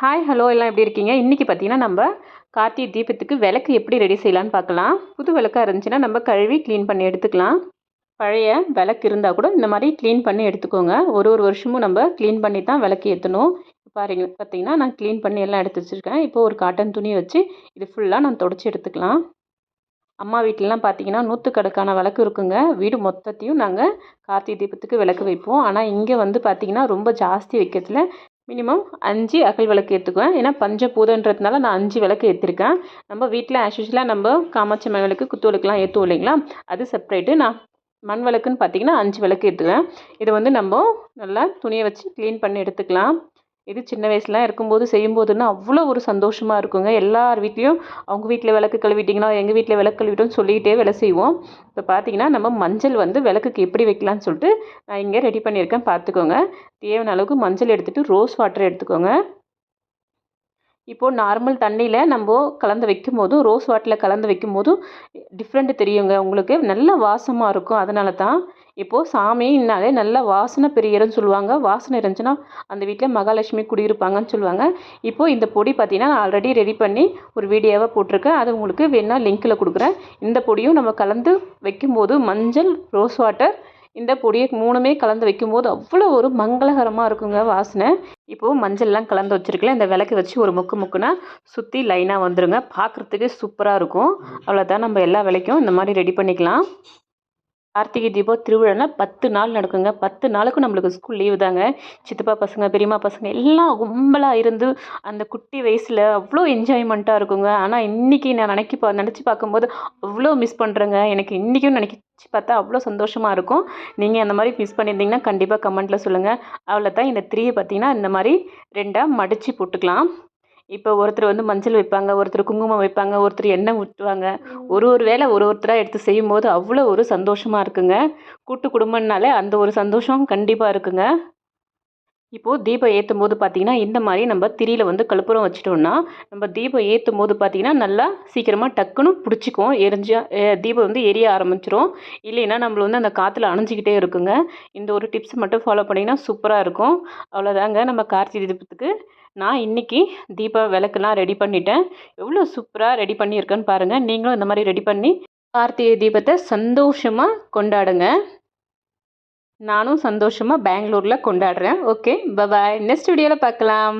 Hi hello எல்லாம் எப்படி இருக்கீங்க? இன்றைக்கி பார்த்தீங்கன்னா நம்ம கார்த்திகை தீபத்துக்கு விளக்கு எப்படி ரெடி செய்யலான்னு பார்க்கலாம். புது விளக்காக இருந்துச்சுன்னா நம்ம கழுவி க்ளீன் பண்ணி எடுத்துக்கலாம். பழைய விளக்கு இருந்தால் கூட இந்த மாதிரி க்ளீன் பண்ணி எடுத்துக்கோங்க. ஒரு ஒரு வருஷமும் நம்ம க்ளீன் பண்ணி தான் விளக்கு ஏற்றணும் பாருங்க பார்த்தீங்கன்னா நான் க்ளீன் பண்ணி எல்லாம் எடுத்து வச்சுருக்கேன். இப்போ ஒரு காட்டன் துணி வச்சு இது ஃபுல்லாக நான் தொடச்சி எடுத்துக்கலாம். அம்மா வீட்டிலலாம் பார்த்தீங்கன்னா நூற்றுக்கணக்கான விளக்கு இருக்குங்க. வீடு மொத்தத்தையும் நாங்கள் கார்த்திகை தீபத்துக்கு விளக்கு வைப்போம். ஆனால் இங்கே வந்து பார்த்திங்கன்னா ரொம்ப ஜாஸ்தி வைக்கிறதுல மினிமம் அஞ்சு அகல் விளக்கு ஏற்றுக்குவேன் ஏன்னா பஞ்ச பூதன்றதுனால நான் அஞ்சு விளக்கு ஏற்றிருக்கேன் நம்ம வீட்டில் ஆஷ்யூஷலாக நம்ம காமாட்சி மண் விளக்கு குத்து விளக்குலாம் ஏற்றுவோம் இல்லைங்களா? அது செப்பரேட்டு நான் மண் விளக்குன்னு பார்த்தீங்கன்னா அஞ்சு விளக்கு ஏற்றுவேன் இதை வந்து நம்ம நல்லா துணியை வச்சு க்ளீன் பண்ணி எடுத்துக்கலாம். இது சின்ன வயசுலாம் இருக்கும்போது செய்யும்போதுன்னா அவ்வளோ ஒரு சந்தோஷமாக இருக்குங்க. எல்லார் வீட்லேயும் அவங்க வீட்டில் விளக்கு கழுவிட்டிங்கன்னா எங்கள் வீட்டில் விளக்கு கழுவிட்டோம்னு சொல்லிகிட்டே வேலை செய்வோம். இப்போ பார்த்தீங்கன்னா நம்ம மஞ்சள் வந்து விளக்குக்கு எப்படி வைக்கலாம்னு சொல்லிட்டு நான் இங்கே ரெடி பண்ணியிருக்கேன். பார்த்துக்கோங்க. தேவையான அளவுக்கு மஞ்சள் எடுத்துகிட்டு ரோஸ் வாட்டர் எடுத்துக்கோங்க. இப்போது நார்மல் தண்ணியில் நம்ம கலந்து வைக்கும் போதும் ரோஸ் வாட்டரில் கலந்து வைக்கும் போதும் டிஃப்ரெண்ட் தெரியுங்க. உங்களுக்கு நல்ல வாசமாக இருக்கும். அதனால தான் இப்போது சாமின்னாலே நல்ல வாசனை பிரியர்னு சொல்லுவாங்க. வாசனை இருந்துச்சுன்னா அந்த வீட்டில் மகாலட்சுமி குடியிருப்பாங்கன்னு சொல்லுவாங்க. இப்போது இந்த பொடி பார்த்திங்கன்னா நான் ஆல்ரெடி ரெடி பண்ணி ஒரு வீடியோவாக போட்டிருக்கேன். அது உங்களுக்கு வேணால் லிங்க்கில் கொடுக்குறேன். இந்த பொடியும் நம்ம கலந்து வைக்கும்போது மஞ்சள் ரோஸ் வாட்டர் இந்த பொடியை மூணுமே கலந்து வைக்கும்போது அவ்வளோ ஒரு மங்களகரமாக இருக்குங்க வாசனை. இப்போது மஞ்சள்லாம் கலந்து வச்சுருக்கல இந்த விளக்கு வச்சு ஒரு முக்கு முக்குனா சுற்றி லைனாக வந்துடுங்க பார்க்குறதுக்கு சூப்பராக இருக்கும். அவ்வளோதான் நம்ம எல்லா விளக்கும் இந்த மாதிரி ரெடி பண்ணிக்கலாம். கார்த்திகை தீபம் திருவிழானா பத்து நாள் நடக்குங்க. பத்து நாளுக்கும் நம்மளுக்கு ஸ்கூல் லீவு தாங்க. சித்தப்பா பசங்க பெரியம்மா பசங்க எல்லாம் கும்பலாக இருந்து அந்த குட்டி வயசில் அவ்வளோ என்ஜாய்மெண்ட்டாக இருக்குங்க. ஆனால் இன்றைக்கி நான் நினைக்கி பா நினச்சி பார்க்கும்போது அவ்வளோ மிஸ் பண்ணுறேங்க எனக்கு இன்றைக்கும் நினைக்க பார்த்தா அவ்வளோ சந்தோஷமாக இருக்கும். நீங்கள் அந்த மாதிரி மிஸ் பண்ணியிருந்தீங்கன்னா கண்டிப்பாக கமெண்ட்டில் சொல்லுங்கள் அவ்வளோ தான் இந்த த்ரீயை பார்த்தீங்கன்னா இந்த மாதிரி ரெண்டாக மடித்து போட்டுக்கலாம். இப்போ ஒருத்தர் வந்து மஞ்சள் வைப்பாங்க ஒருத்தர் குங்குமம் வைப்பாங்க ஒருத்தர் எண்ணெய் ஊற்றுவாங்க. ஒரு ஒரு வேலை ஒரு ஒருத்தராக எடுத்து செய்யும்போது அவ்வளோ ஒரு சந்தோஷமாக இருக்குங்க. கூட்டு குடும்பம்னாலே அந்த ஒரு சந்தோஷம் கண்டிப்பாக இருக்குங்க. இப்போது தீபம் ஏற்றும் போது பார்த்திங்கன்னா இந்த மாதிரி நம்ம திரியில் வந்து கழுப்புறம் வச்சிட்டோம்னா நம்ம தீபம் ஏற்றும் போது பார்த்திங்கன்னா நல்லா சீக்கிரமாக டக்குன்னு பிடிச்சிக்கும் எரிஞ்சா தீபம் வந்து எரிய ஆரம்பிச்சிரும். இல்லைன்னா நம்மள வந்து அந்த காற்றுல அணைஞ்சிக்கிட்டே இருக்குங்க. இந்த ஒரு டிப்ஸ் மட்டும் ஃபாலோ பண்ணிங்கன்னா சூப்பராக இருக்கும். அவ்வளோதாங்க நம்ம கார்த்திகை தீபத்துக்கு. நான் இன்றைக்கி தீப விளக்குலாம் ரெடி பண்ணிட்டேன். எவ்வளோ சூப்பராக ரெடி பண்ணியிருக்கேன்னு பாருங்கள் நீங்களும் இந்த மாதிரி ரெடி பண்ணி கார்த்திகை தீபத்தை சந்தோஷமாக கொண்டாடுங்க. நானும் சந்தோஷமாக பெங்களூரில் கொண்டாடுறேன். ஓகே பபாய் நெக்ஸ்ட் வீடியோவில் பார்க்கலாம்.